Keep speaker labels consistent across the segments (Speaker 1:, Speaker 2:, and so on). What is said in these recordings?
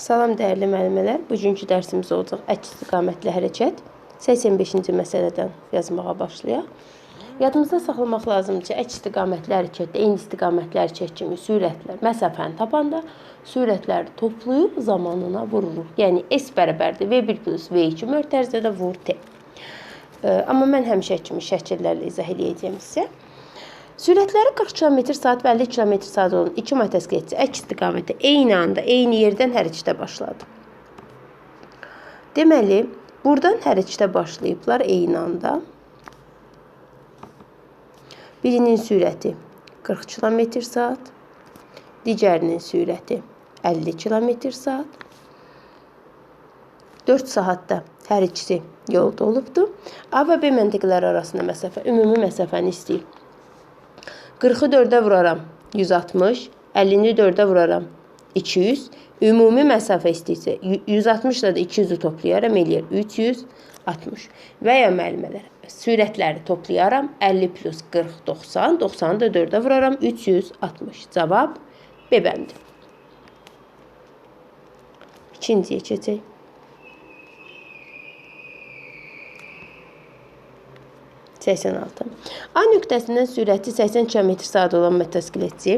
Speaker 1: Salam dəyərli müəllimələr. Bugünkü dərsimiz olacaq əks istiqamətli hərəkət. 85-ci məsələdən yazmağa başlayaq. Yadımızda saxlamaq lazımdır ki, əks istiqamətli hərəkətdə eyni istiqamətli hərəkət kimi sürətlər məsafəni tapanda sürətləri toplayıb zamanına vururuq. Yəni S bərabərdir V1 plus V2 mötərizədə vur T. Amma mən həmişə kimi şəkillərlə izah edəcəyəm sizə. Sürətləri 40 km saat və 50 km saat olan iki motosikletçi əks istiqamətdə eyni anda, eyni yerdən hərəkətə başladı. Deməli, buradan hərəkətə başlayıblar eyni anda. Birinin sürəti 40 km saat, digərinin sürəti 50 km saat. 4 saatda hər ikisi yolda olubdu. A və B məntəqələri arasında məsafə, ümumi məsafəni istəyir. 40-ı 4-ə vuraram 160, 50-ni 4-ə vuraram 200. Ümumi məsafə istəyirsə 160 ilə də 200-ü toplayaram eləyir 360. Və ya müəllimələr sürətləri toplayaram 50 plus 40 90, 90-ı da 4-ə vuraram 360. Cavab B bəndi. İkinciyə keçək. Səksən altı. A nöqtəsindən sürəti 80 km saat olan motosikletçi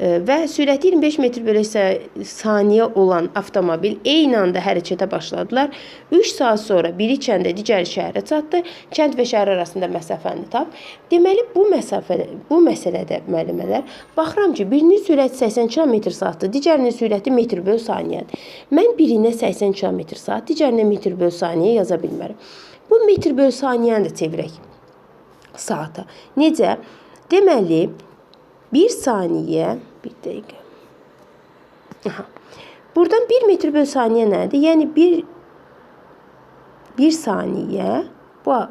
Speaker 1: e, və sürəti 25 metr bölü sa- saniyə olan avtomobil eyni anda hərəkətə başladılar. 3 saat sonra biri kəndə, digəri şəhərə çatdı. Kənd və şəhər arasında məsafəni tap. Deməli bu məsafə bu məsələdə müəllimələr baxıram ki, birinin sürəti 80 km saatdır, digərinin sürəti metr bölü saniyədir. Mən birinə 80 km saat, digərinə metr bölü saniyə yaza bilmərəm. Bu metr bölü saniyəni də çevirək saata. Necə? Deməli 1 saniyə 1 dəqiqə. Aha. Buradan 1 metr bölü saniyə nədir? Yəni 1 1 saniyə bu ə,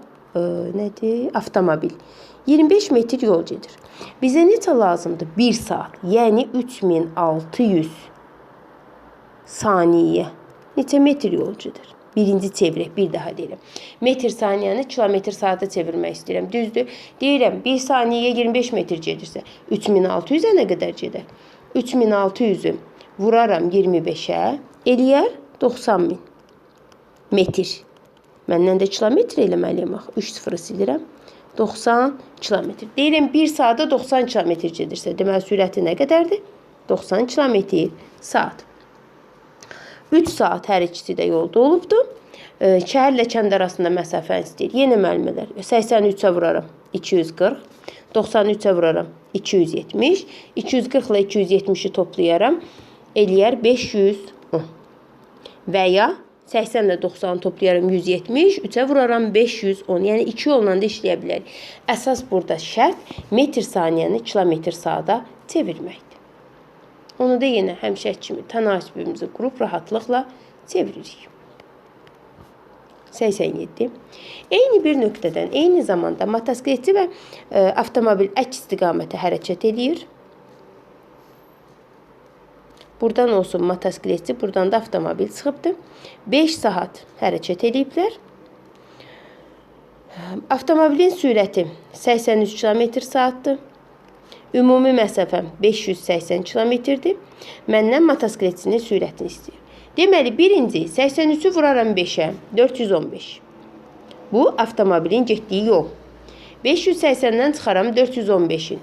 Speaker 1: nədir? Avtomobil 25 metr yol gedir. Bizə neçə lazımdır? 1 saat. Yəni 3600 saniyə. Neçə metr yol gedir? Birinci çevirək, bir daha deyirəm. Metr saniyəni kilometr saata çevirmək istəyirəm. Düzdür? Deyirəm 1 saniyəyə 25 metr gedirsə, 3600-ə nə qədər gedər? 3600-ü vuraram 25-ə, eləyər 90 min metr. Məndən də kilometr eləməliyəm axı. 3 sıfırı silirəm. 90 kilometr. Deyirəm 1 saata 90 kilometr gedirsə, deməli sürəti nə qədərdir? 90 kilometr saat. 3 saat hər ikisi də yolda olubdu. E, Şəhərlə kənd arasında məsafə istəyir. Yenə müəllimələr 83-ə vuraram 240, 93-ə vuraram 270, 240 ilə 270-i toplayaram eləyər 510. Və ya 80 ilə 90-ı toplayaram 170, 3-ə vuraram 510. Yəni 2 yolla da işləyə bilərik. Əsas burada şərt metr saniyəni kilometr saata çevirməkdir. Onu da yenə həmişə kimi tənasübümüzü qurub rahatlıqla çeviririk. 87. Eyni bir nöqtədən eyni zamanda motosikletçi və e, avtomobil əks istiqamətə hərəkət eləyir. Buradan olsun motosikletçi, buradan da avtomobil çıxıbdı. 5 saat hərəkət eləyiblər. Avtomobilin sürəti 83 km saatdır. Ümumi məsafəm 580 kilometrdir. Məndən motosikletçinin sürətini istəyir. Deməli, birinci 83-ü vuraram 5-ə, 415. Bu avtomobilin getdiyi yol. 580-dən çıxaram 415-in.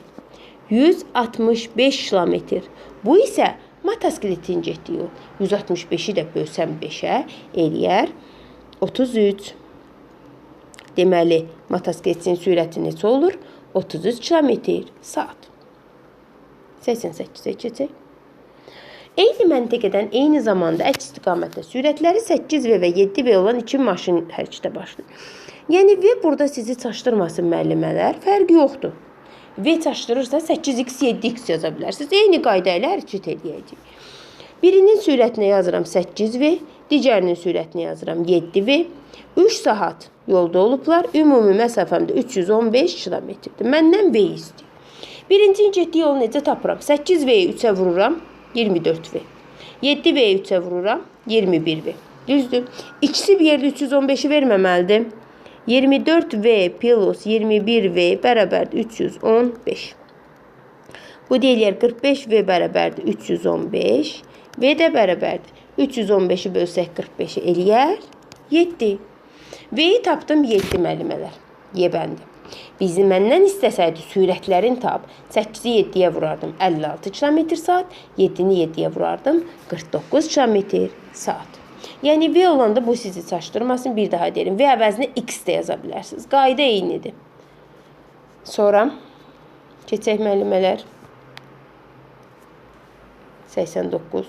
Speaker 1: 165 kilometr. Bu isə motosikletin getdiyi yol. 165-i də bölsəm 5-ə eləyər 33. Deməli, motosikletin sürəti neçə olur? 33 km saat. 88-ə keçək. Eyni məntəqədən eyni zamanda əks istiqamətdə sürətləri 8V və 7V olan iki maşın hərəkətə başlayır. Yəni V burada sizi çaşdırmasın müəllimələr, fərqi yoxdur. V çaşdırırsa 8x, 7x yaza bilərsiniz. Eyni qayda ilə hərəkət edəcəyik. Birinin sürətinə yazıram 8V, digərinin sürətinə yazıram 7V. 3 saat yolda olublar. Ümumi məsafəm də 315 kilometrdir. Məndən V istəyir. Birincinin getdiyi yolu necə tapıram? 8V-yi 3-ə vururam, 24V. 7V-yi 3-ə vururam, 21V. Düzdür? İkisi bir yerdə 315-i verməməlidir. 24V plus 21V bərabərdir 315. Bu deyilər 45V bərabərdir 315. V də bərabərdir 315-i bölsək 45-i eləyər 7. V-yi tapdım 7 müəllimələr. Y bəndi. Bizi məndən istəsəydi sürətlərin tap. 8-i 7-yə vurardım 56 km saat, 7-ni 7-yə vurardım 49 km saat. Yəni V olanda bu sizi çaşdırmasın. Bir daha deyim. V əvəzinə X də yaza bilərsiniz. Qayda eynidir. Sonra keçək müəllimələr. 89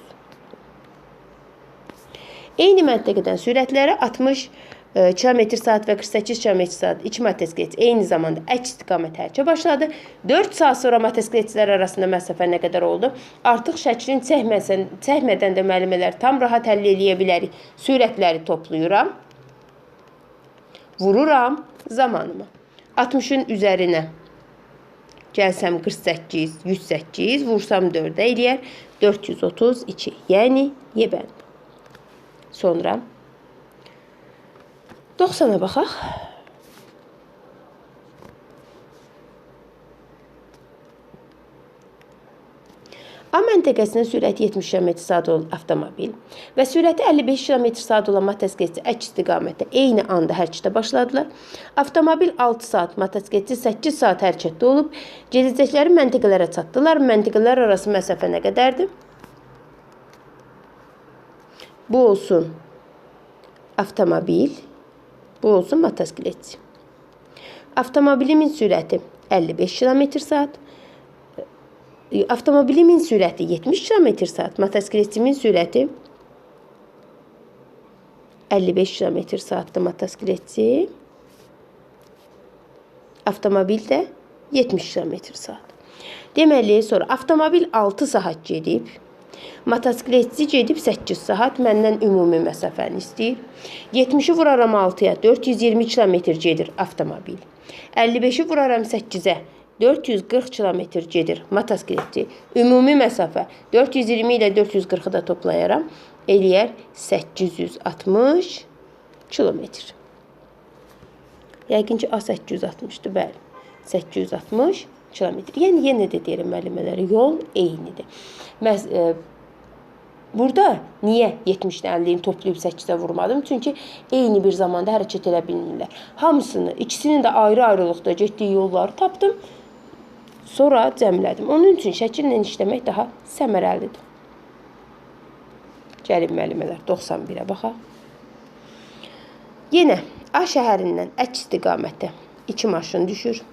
Speaker 1: Eyni məntəqədən sürətləri 60 km saat və 48 km saat iki motosiklet eyni zamanda əks istiqamət hərəkə başladı. 4 saat sonra motosikletçilər arasında məsafə nə qədər oldu? Artıq şəklin çəkməsən, çəkmədən də müəllimələr tam rahat həll eləyə bilərik. Sürətləri toplayıram. Vururam zamanımı. 60-ın üzərinə gəlsəm 48, 108, vursam 4-ə eləyər 432. Yəni Y bəndi. Sonra 90-a baxaq. A məntəqəsində sürəti 70 km/saat olan avtomobil və sürəti 55 km/saat olan motosikletçi əks istiqamətdə eyni anda hərəkətə başladılar. Avtomobil 6 saat, motosikletçi 8 saat hərəkətdə olub, gedəcəkləri məntəqələrə çatdılar. Məntəqələr arası məsafə nə qədərdir? Bu olsun avtomobil, bu olsun motosikletçi. Avtomobilimin sürəti 55 km/saat, avtomobilimin sürəti 70 km saat, motosikletçimin sürəti 55 km saatdır motosikletçi. Avtomobil də 70 km saat. Deməli, sonra avtomobil 6 saat gedib, motosikletçi gedib 8 saat məndən ümumi məsafəni istəyir. 70-i vuraram 6-ya, 420 km gedir avtomobil. 55-i vuraram 8-ə, 440 kilometr gedir motosikletçi. Ümumi məsafə 420 ilə 440-ı da toplayaram. Eləyər 860 kilometr. Yəqin ki, A860-dır, bəli. 860 kilometr. Yəni yenə də deyirəm müəllimələr, yol eynidir. Məs e, Burada niyə 70-dən 50-ni toplayıb 8-ə vurmadım? Çünki eyni bir zamanda hərəkət edə bilmirlər. Hamısını, ikisinin də ayrı-ayrılıqda getdiyi yolları tapdım. Sonra cəmlədim. Onun üçün şəkillə işləmək daha səmərəlidir. Gəlin müəllimələr 91-ə baxaq. Yenə A şəhərindən əks istiqamətə 2 maşın düşür.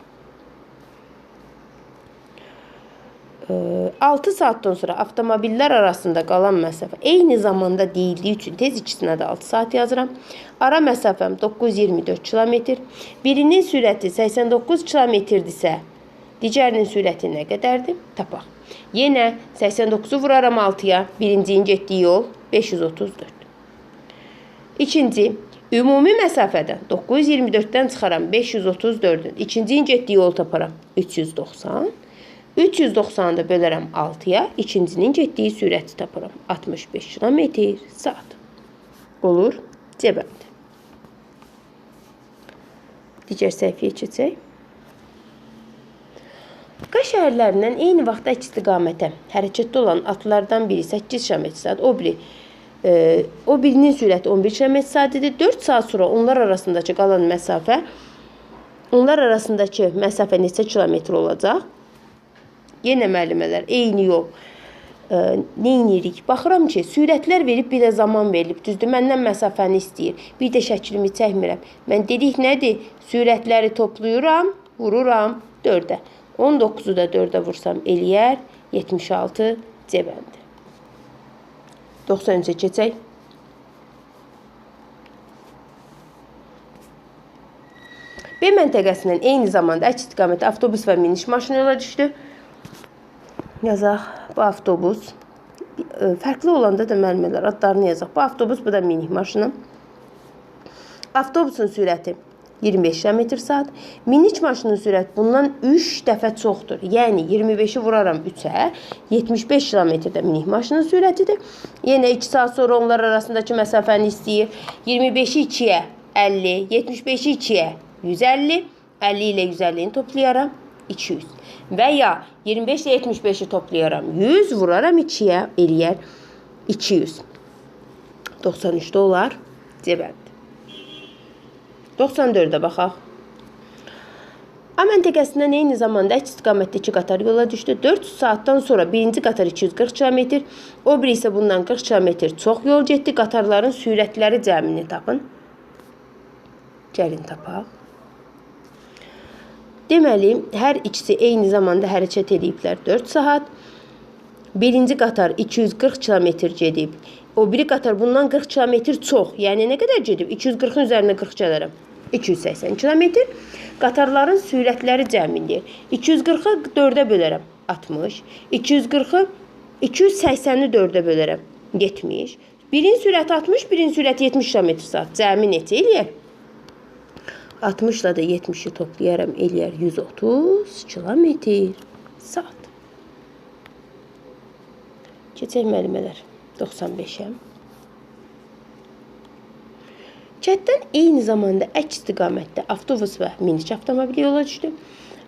Speaker 1: 6 saatdan sonra avtomobillər arasında qalan məsafə eyni zamanda deyildiyi üçün tez ikisinə də 6 saat yazıram. Ara məsafəm 924 km. Birinin sürəti 89 km-dirsə, digərinin sürəti nə qədərdir? Tapaq. Yenə 89-u vuraram 6-ya. Birincinin getdiyi yol 534. İkinci, ümumi məsafədən 924-dən çıxaram 534-ün. İkincinin getdiyi yol taparam 390. 390-ı da bölərəm 6-ya, ikincinin getdiyi sürəti tapıram. 65 km saat. Olur. C bəndi. Digər səhifəyə keçək. Qay şəhərlərindən eyni vaxtda istiqamətə hərəkətdə olan atlardan biri 8 km saat, o biri e, o birinin sürəti 11 km saatidir. 4 saat sonra onlar arasındakı qalan məsafə onlar arasındakı məsafə neçə kilometr olacaq? Yenə müəllimələr eyni yol. Nə edirik? Baxıram ki, sürətlər verib bir də zaman verilib. Düzdür, məndən məsafəni istəyir. Bir də şəklimi çəkmirəm. Mən dedik nədir? Sürətləri toplayıram, vururam 4-ə. 19-u da 4-ə vursam eləyər 76 C bəndi. 93-ə keçək. B məntəqəsindən eyni zamanda əks istiqamətdə avtobus və miniş maşını yola düşdü yazaq. Bu avtobus e, fərqli olanda da müəllimələr adlarını yazaq. Bu avtobus, bu da minik maşını. Avtobusun sürəti 25 km saat. Minik maşının sürəti bundan 3 dəfə çoxdur. Yəni 25-i vuraram 3-ə, 75 km-də minik maşının sürətidir. Yenə 2 saat sonra onlar arasındakı məsafəni istəyir. 25-i 2-yə 50, 75-i 2-yə 150, 50 ilə 150-ni toplayaram 200. Və ya 25 ilə 75-i toplayaram 100, vuraram 2-yə eləyər 200. 93-də olar. C bəndi. 94-ə baxaq. A məntəqəsindən eyni zamanda əks istiqamətdə iki qatar yola düşdü. 400 saatdan sonra birinci qatar 240 km, o biri isə bundan 40 km çox yol getdi. Qatarların sürətləri cəmini tapın. Gəlin tapaq. Deməli, hər ikisi eyni zamanda hərəkət ediblər 4 saat. Birinci qatar 240 km gedib. O biri qatar bundan 40 km çox. Yəni nə qədər gedib? 240-ın üzərinə 40 gələrəm. 280 km. Qatarların sürətləri cəmildir. 240-ı 4-ə bölərəm. 60. 240-ı 280-i 4-ə bölərəm. 70. Birin sürəti 60, birin sürəti 70 km/saat. Cəmi neçə? 60 ilə də 70-i toplayaram, eləyər 130 km saat. Keçək müəllimələr. 95-əm. Kənddən eyni zamanda əks istiqamətdə avtobus və minik avtomobil yola düşdü.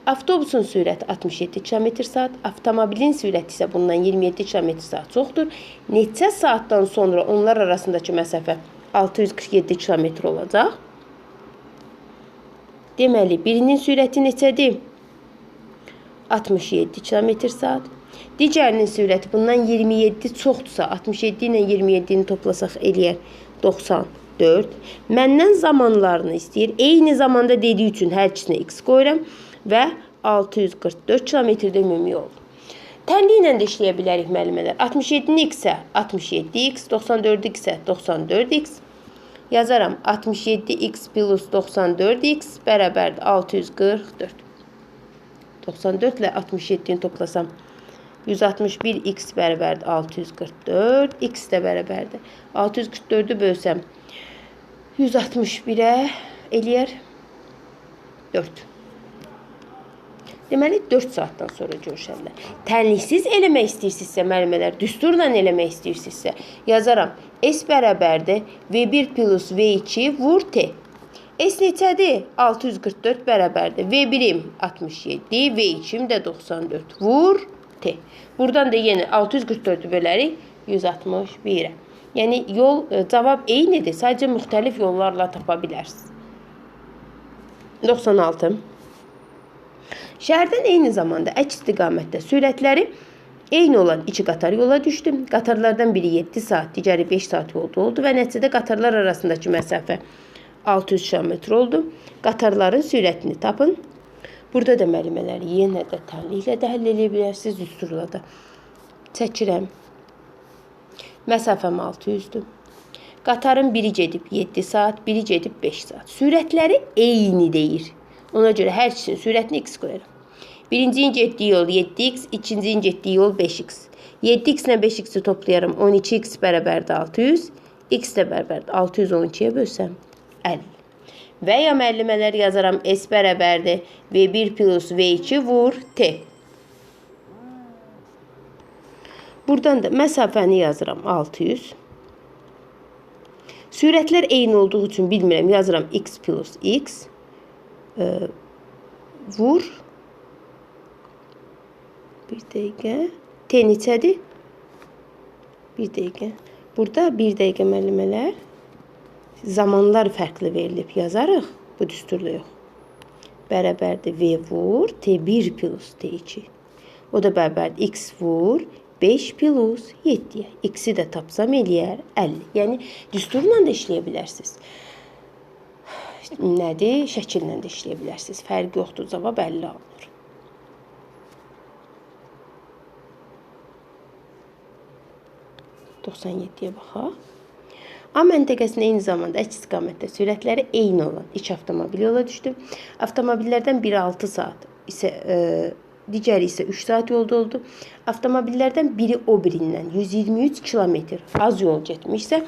Speaker 1: Avtobusun sürəti 67 km/saat, avtomobilin sürəti isə bundan 27 km/saat çoxdur. Neçə saatdan sonra onlar arasındakı məsafə 647 km olacaq? Deməli, birinin sürəti neçədir? 67 km/saat. Digərinin sürəti bundan 27 çoxdursa, 67 ilə 27-ni toplasaq eləyər 94. Məndən zamanlarını istəyir. Eyni zamanda dediyi üçün hər ikisinə x qoyuram və 644 km-də ümumi yol. Tənli ilə də işləyə bilərik müəllimələr. 67-ni x-ə 67x, 94-ü x-ə 94x. Yazaram 67x plus 94x bərabərdir 644. 94 ilə 67-ni toplasam 161x bərabərdir 644. X də bərabərdir. 644-ü bölsəm 161-ə eləyər 4. Deməli 4 saatdan sonra görüşərlər. Tənliksiz eləmək istəyirsinizsə müəllimələr, düsturla eləmək istəyirsinizsə yazaram. S bərabərdir V1 plus V2 vur T. S neçədir? 644 bərabərdir. V1-im 67, V2-im də 94. Vur T. Buradan da yenə 644-ü bölərik 161-ə. Yəni yol e, cavab eynidir, sadəcə müxtəlif yollarla tapa bilərsiniz. 96. Şəhərdən eyni zamanda əks istiqamətdə sürətləri eyni olan iki qatar yola düşdü. Qatarlardan biri 7 saat, digəri 5 saat yolda oldu və nəticədə qatarlar arasındakı məsafə 600 km oldu. Qatarların sürətini tapın. Burada da müəllimələri yenə də tənliklə də həll edə bilərsiniz, düsturla da. Çəkirəm. Məsafəm 600-dür. Qatarın biri gedib 7 saat, biri gedib 5 saat. Sürətləri eyni deyir. Ona görə hər ikisinin sürətini x qoyuram. Birincinin getdiyi yol 7x, ikincinin getdiyi yol 5x. 7x ilə 5x-i toplayarım. 12x bərabərdir 600. x də bərabərdir 612-yə bölsəm 50. Və ya müəllimələr yazaram S bərabərdir V1 plus V2 vur T. Buradan da məsafəni yazıram 600. Sürətlər eyni olduğu üçün bilmirəm. Yazıram x plus x e, vur bir dəqiqə t neçədir? Bir dəqiqə. Burada bir dəqiqə müəllimələr zamanlar fərqli verilib yazarıq. Bu düsturda yox. Bərabərdir v vur t1 plus t2. O da bərabərdir x vur 5 plus 7-yə. X-i də tapsam eləyər 50. Yəni düsturla da işləyə bilərsiniz nədir? Şəkillə də işləyə bilərsiniz. Fərqi yoxdur. Cavab 50 alınır. ...97-yə baxaq. A məntəqəsində eyni zamanda əks istiqamətdə sürətləri eyni olan iki avtomobil yola düşdü. Avtomobillərdən biri 6 saat isə e, digəri isə 3 saat yolda oldu. Avtomobillərdən biri o birindən 123 kilometr az yol getmişsə,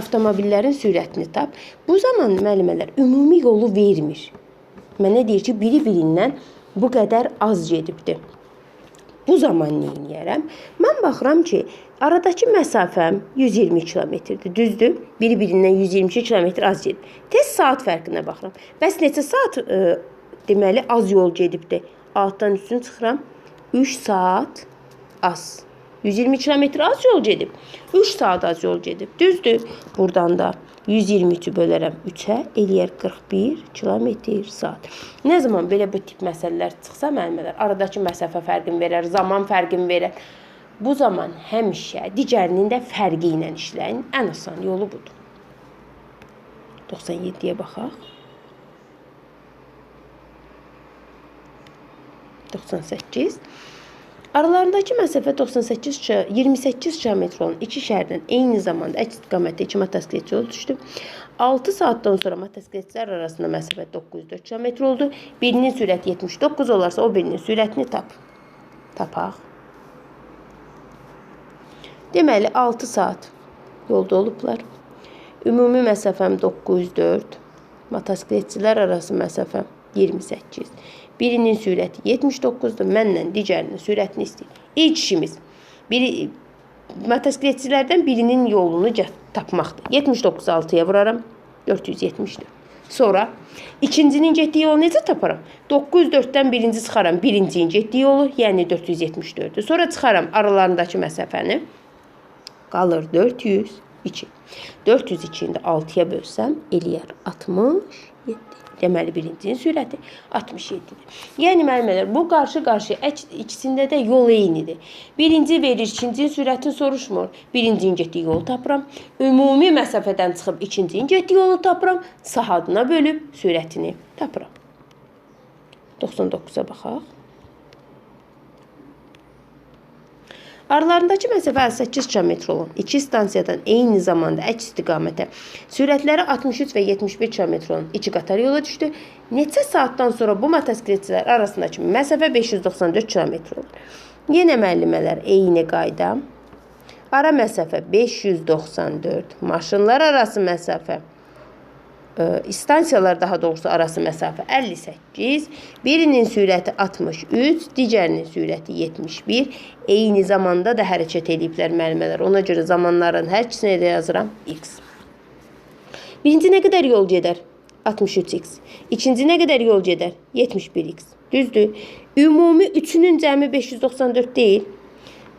Speaker 1: avtomobillərin sürətini tap. Bu zaman müəllimələr ümumi yolu vermir. Mənə deyir ki, biri-birindən bu qədər az gedibdi. Bu zaman nə edərəm? Mən baxıram ki, aradakı məsafəm 120 kilometrdir. Düzdür? Biri-birindən 122 kilometr az gedib. Tez saat fərqinə baxıram. Bəs neçə saat e, deməli az yol gedibdi? Altdan üstün çıxıram. 3 saat az. 120 kilometr az yol gedib. 3 saat az yol gedib. Düzdür? Buradan da 123-ü bölərəm 3-ə, eləyər 41 kilometr saat. Nə zaman belə bu tip məsələlər çıxsa müəllimələr, aradakı məsafə fərqini verər, zaman fərqini verər. Bu zaman həmişə digərinin də fərqi ilə işləyin. Ən asan yolu budur. 97-yə baxaq. 98. Aralarındakı məsafə 98 ki- 28 kilometr olan iki şəhərdən eyni zamanda əks istiqamətdə iki motosikletçi yol düşdü. 6 saatdan sonra motosikletçilər arasında məsafə 904 kilometr oldu. Birinin sürəti 79 olarsa o birinin sürətini tap. Tapaq. Deməli 6 saat yolda olublar. Ümumi məsafəm 904. Motosikletçilər arası məsafə 28. Birinin sürəti 79-dur. Mənlə digərinin sürətini istəyir. İlk işimiz biri motosikletçilərdən birinin yolunu tapmaqdır. 79 6-ya vuraram. 470-dir. Sonra ikincinin getdiyi yolu necə taparam? 904-dən birinci çıxaram. Birincinin getdiyi yolu, yəni 474-dür. Sonra çıxaram aralarındakı məsafəni. Qalır 402. 402-ni də 6-ya bölsəm eləyər 67. Deməli birincinin sürəti 67-dir. Yəni müəllimələr bu qarşı-qarşı əks ikisində də yol eynidir. Birinci verir, ikincinin sürətini soruşmur. Birincinin getdiyi yolu tapıram. Ümumi məsafədən çıxıb ikincinin getdiyi yolu tapıram. Sahadına bölüb sürətini tapıram. 99-a baxaq. Aralarındakı məsafə 58 km olan iki stansiyadan eyni zamanda əks istiqamətə sürətləri 63 və 71 km olan iki qatar yola düşdü. Neçə saatdan sonra bu motosikletçilər arasındakı məsafə 594 km olur. Yenə müəllimələr eyni qayda. Ara məsafə 594, maşınlar arası məsafə e, istansiyalar daha doğrusu arası məsafə 58, birinin sürəti 63, digərinin sürəti 71. Eyni zamanda da hərəkət ediblər müəllimələr. Ona görə zamanların hər ikisinə də yazıram x. Birinci nə qədər yol gedər? 63x. İkinci nə qədər yol gedər? 71x. Düzdür? Ümumi üçünün cəmi 594 deyil.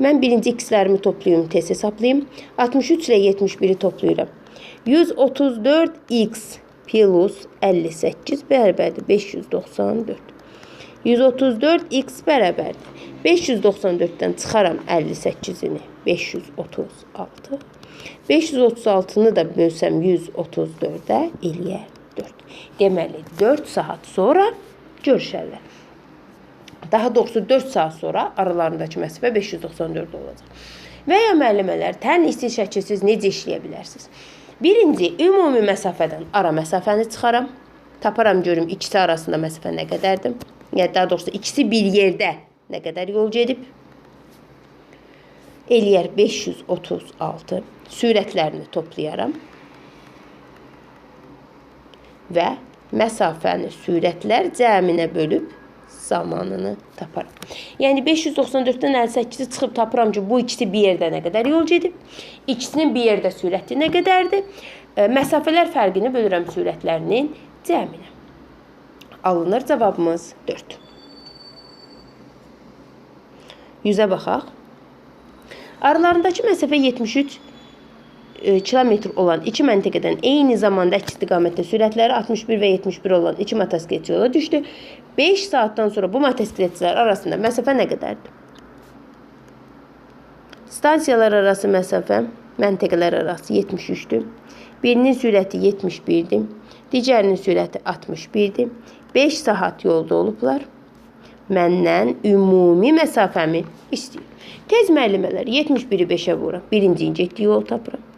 Speaker 1: Mən birinci x-lərimi toplayım, tez hesablayım. 63 ilə 71-i toplayıram. 134x plus 58 bərabərdir 594. 134x bərabərdir. 594-dən çıxaram 58-ini 536. 536-nı da bölsəm 134-ə eləyər 4. Deməli 4 saat sonra görüşərlər. Daha doğrusu 4 saat sonra aralarındakı məsafə 594 olacaq. Və ya müəllimələr tənlisli şəkilsiz necə işləyə bilərsiniz? Birinci, ümumi məsafədən ara məsafəni çıxaram. Taparam görüm ikisi arasında məsafə nə qədərdir? Yəni daha doğrusu ikisi bir yerdə nə qədər yol gedib? Eləyər 536. Sürətlərini toplayaram. Və məsafəni sürətlər cəminə bölüb zamanını taparam. Yəni 594-dən 58-i çıxıb tapıram ki, bu ikisi bir yerdə nə qədər yol gedib. İkisinin bir yerdə sürəti nə qədərdir? E, Məsafələr fərqini bölürəm sürətlərinin cəminə. Alınır cavabımız 4. 100-ə baxaq. Aralarındakı məsafə 73 e, kilometr olan iki məntəqədən eyni zamanda əks istiqamətdə sürətləri 61 və 71 olan iki motosikletçi yola düşdü. 5 saatdan sonra bu motosikletçilər arasında məsafə nə qədərdir? Stansiyalar arası məsafə məntəqələr arası 73-dür. Birinin sürəti 71-dir. Digərinin sürəti 61-dir. 5 saat yolda olublar. Məndən ümumi məsafəmi istəyir. Tez müəllimələr 71-i 5-ə vururam. Birincinin getdiyi yolu tapıram.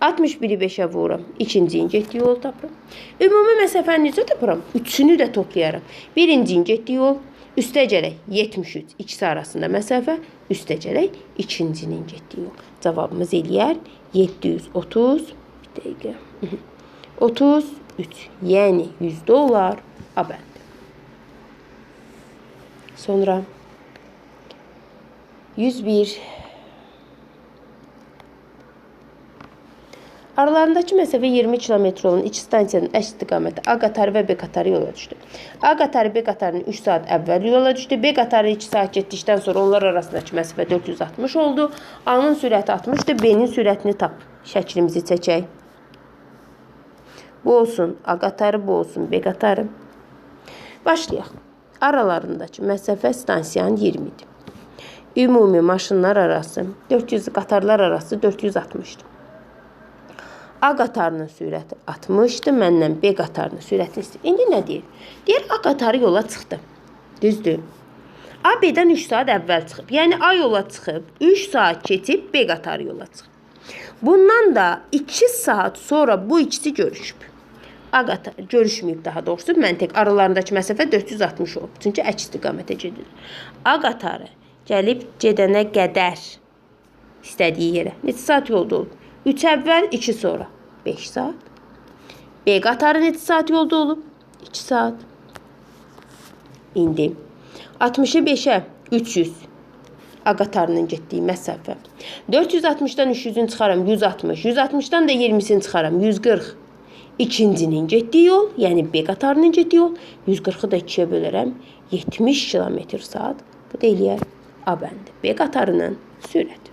Speaker 1: 61-i 5-ə vururam. İkincinin getdiyi yolu tapıram. Ümumi məsafəni necə tapıram? Üçünü də toplayaram. Birincinin getdiyi yol üstəcərək 73 ikisi arasında məsafə, üstəcərək ikincinin getdiyi yol. Cavabımız eləyər 730 bir dəqiqə. 33. Yəni 100 dollar A bəndi. Sonra 101 Aralarındakı məsafə 20 kilometr olan iki stansiyanın əks istiqaməti A qatarı və B qatarı yola düşdü. A qatarı B qatarının 3 saat əvvəl yola düşdü. B qatarı 2 saat getdikdən sonra onlar arasındakı məsafə 460 oldu. A-nın sürəti 60-dır. B-nin sürətini tap. Şəklimizi çəkək. Bu olsun A qatarı, bu olsun B qatarı. Başlayaq. Aralarındakı məsafə stansiyanın 20-dir. Ümumi maşınlar arası 400 qatarlar arası 460-dır. A qatarının sürəti 60-dır. Məndən B qatarının sürətini istəyir. İndi nə deyir? Deyir A qatarı yola çıxdı. Düzdür? A B-dən 3 saat əvvəl çıxıb. Yəni A yola çıxıb, 3 saat keçib B qatarı yola çıxıb. Bundan da 2 saat sonra bu ikisi görüşüb. A qatarı görüşməyib daha doğrusu. Məntiq aralarındakı məsafə 460 olub. Çünki əks istiqamətə gedir. A qatarı gəlib gedənə qədər istədiyi yerə. Neçə saat yolda olub? 3 əvvəl, 2 sonra. 5 saat. B qatarı neçə saat yolda olub? 2 saat. İndi 60-ı 5-ə 300. A qatarının getdiyi məsafə. 460-dan 300-ün çıxaram 160. 160-dan da 20-sini çıxaram 140. İkincinin getdiyi yol, yəni B qatarının getdiyi yol 140-ı da 2-yə bölərəm 70 km saat. Bu da eləyər A bəndi. B qatarının sürəti.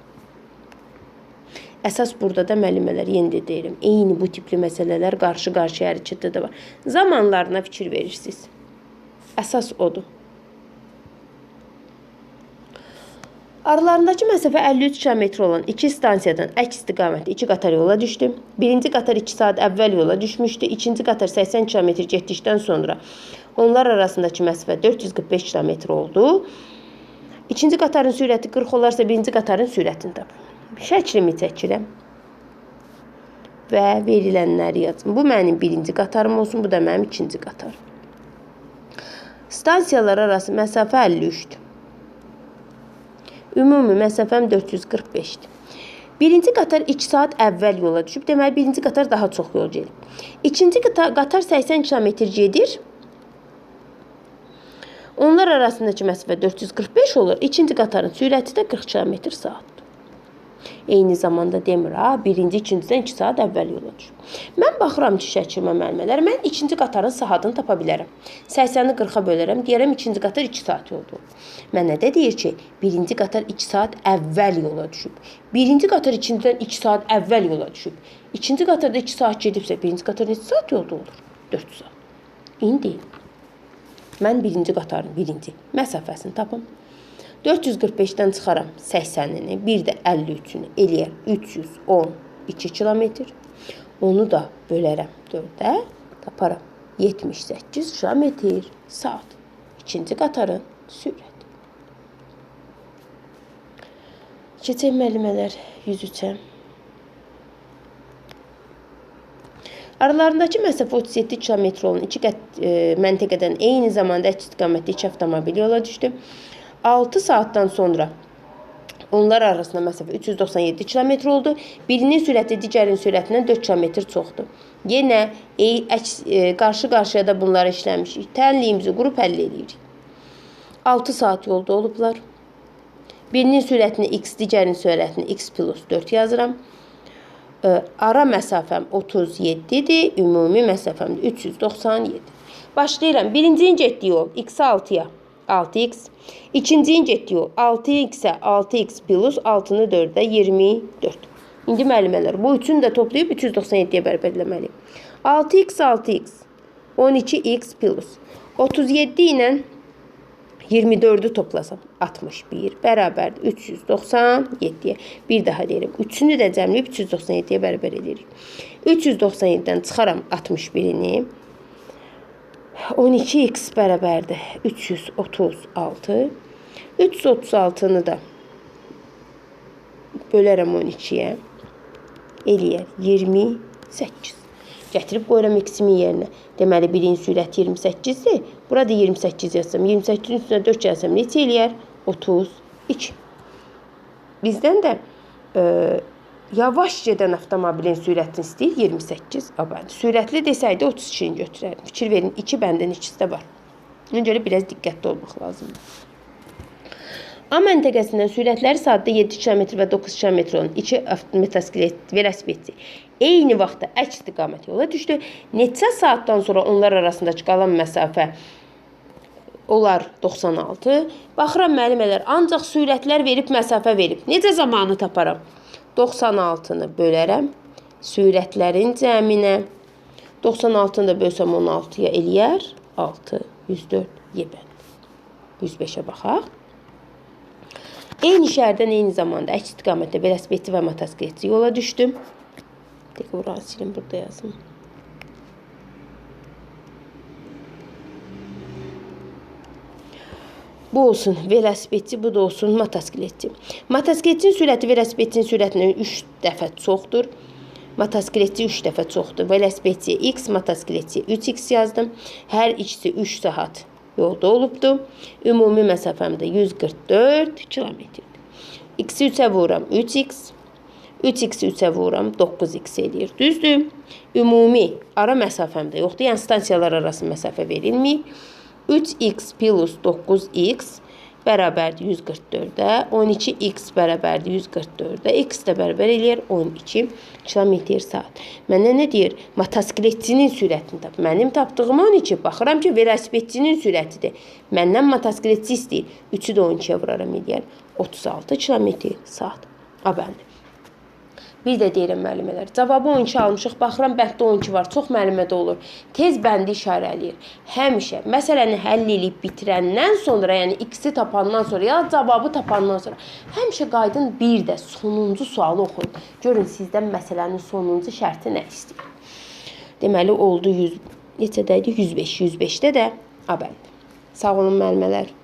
Speaker 1: Əsas burada da müəllimələr yenə də deyirəm, eyni bu tipli məsələlər qarşı-qarşıya hərəkətdə də var. Zamanlarına fikir verirsiniz. Əsas odur. Aralarındakı məsafə 53 km olan iki stansiyadan əks istiqamətdə iki qatar yola düşdü. Birinci qatar 2 saat əvvəl yola düşmüşdü. İkinci qatar 80 km getdikdən sonra onlar arasındakı məsafə 445 km oldu. İkinci qatarın sürəti 40 olarsa birinci qatarın sürətini tapın. Şəklimi çəkirəm. Və verilənləri yazın. Bu mənim birinci qatarım olsun, bu da mənim ikinci qatarım. Stansiyalar arası məsafə 53-dür. Ümumi məsafəm 445-dir. Birinci qatar 2 saat əvvəl yola düşüb. Deməli, birinci qatar daha çox yol gedir. İkinci qatar 80 km gedir. Onlar arasındakı məsafə 445 olur. İkinci qatarın sürəti də 40 km saatdır. Eyni zamanda demir ha, birinci, ikincidən 2 saat əvvəl yola düşüb. Mən baxıram ki, şəkilmə müəllimələr, mən ikinci qatarın saatını tapa bilərəm. 80-i 40-a bölərəm, deyərəm ikinci qatar 2 saat yolda olur. Mənə də deyir ki, birinci qatar 2 saat əvvəl yola düşüb. Birinci qatar ikincidən 2 saat əvvəl yola düşüb. İkinci qatarda 2 saat gedibsə, birinci qatar neçə saat yolda olur? 4 saat. İndi mən birinci qatarın birinci məsafəsini tapım. 445-dən çıxaram 80-ini, bir də 53-ünü eləyər 312 kilometr. Onu da bölərəm 4-ə, taparam 78 kilometr saat. İkinci qatarın sürəti. Keçək müəllimələr 103-ə. Aralarındakı məsafə 37 km olan iki qət, e, məntəqədən eyni zamanda əks istiqamətdə iki avtomobil yola düşdü. 6 saatdan sonra onlar arasında məsafə 397 km oldu. Birinin sürəti digərinin sürətindən 4 km çoxdur. Yenə e, qarşı-qarşıya da bunları işləmişik. Tənliyimizi qrup həll edirik. 6 saat yolda olublar. Birinin sürətini x, digərinin sürətini x plus 4 yazıram. E, ara məsafəm 37-dir, ümumi məsafəm 397. Başlayıram. Birincinin getdiyi yol x6-ya. 6x. İkincinin getdiyi 6x-ə 6x plus 6-nı 4-ə 24. İndi müəllimələr bu üçünü də toplayıb 397-yə bərabər eləməliyik. 6x 6x 12x plus 37 ilə 24-ü toplasam 61 bərabərdir 397-yə. Bir daha deyirəm. Üçünü də cəmləyib 397-yə bərabər edirik. 397-dən çıxaram 61-ini. 12x bərabərdir 336. 336-nı da bölərəm 12-yə. Eləyər 28. Gətirib qoyuram x-imin yerinə. Deməli, birin sürəti 28-dir. Burada 28 yazsam, 28-in üstünə 4 yazsam, neçə eləyər? 32. Bizdən də e, Yavaş gedən avtomobilin sürətini istəyir 28 abad. Sürətli desəydi 32-ni götürərdim. Fikir verin, 2 bəndin ikisi də var. Ona görə biraz diqqətli olmaq lazımdır. A məntəqəsindən sürətləri saatda 7 km və 9 km olan iki avtomotosiklet velosipedçi eyni vaxtda əks istiqamət yola düşdü. Neçə saatdan sonra onlar arasındakı qalan məsafə Onlar 96. Baxıram müəllimələr, ancaq sürətlər verib məsafə verib. Necə zamanı taparam? 96-nı bölərəm sürətlərin cəminə. 96-nı da bölsəm 16-ya eləyər 6, 104 yebən. 105-ə baxaq. Eyni şəhərdən eyni zamanda əks istiqamətdə velosipedçi və motosikletçi yola düşdüm. Silim burada yazım. Bu olsun velosipedçi, bu da olsun motosikletçi. Motosikletçinin sürəti velosipedçinin sürətindən 3 dəfə çoxdur. Motosikletçi 3 dəfə çoxdur. Velosipedçi x, motosikletçi 3x yazdım. Hər ikisi 3 saat yolda olubdu. Ümumi məsafəm də 144 kilometrdir. X-i 3-ə vururam 3x. 3x-i 3-ə vururam 9x eləyir. Düzdür? Ümumi ara məsafəm də yoxdur. Yəni stansiyalar arası məsafə verilməyib. 3x plus 9x bərabərdir 144-də. 12x bərabərdir 144-də. x də bərabər eləyir 12 km saat. Mənə nə deyir? Motosikletçinin sürətini tap. Mənim tapdığım 12. Baxıram ki, velosipedçinin sürətidir. Məndən motosikletçi istəyir. 3-ü də 12-yə vuraram eləyər 36 km saat. A bəndə. Bir də deyirəm müəllimələr, cavabı 12 almışıq. Baxıram bənddə 12 var. Çox müəllimədə olur. Tez bəndi işarələyir. Həmişə məsələni həll edib bitirəndən sonra, yəni x-i tapandan sonra ya cavabı tapandan sonra həmişə qayıdın bir də sonuncu sualı oxuyun. Görün sizdən məsələnin sonuncu şərti nə istəyir. Deməli oldu 100 neçədə idi? 105. 105-də də A bənd. Sağ olun müəllimələr.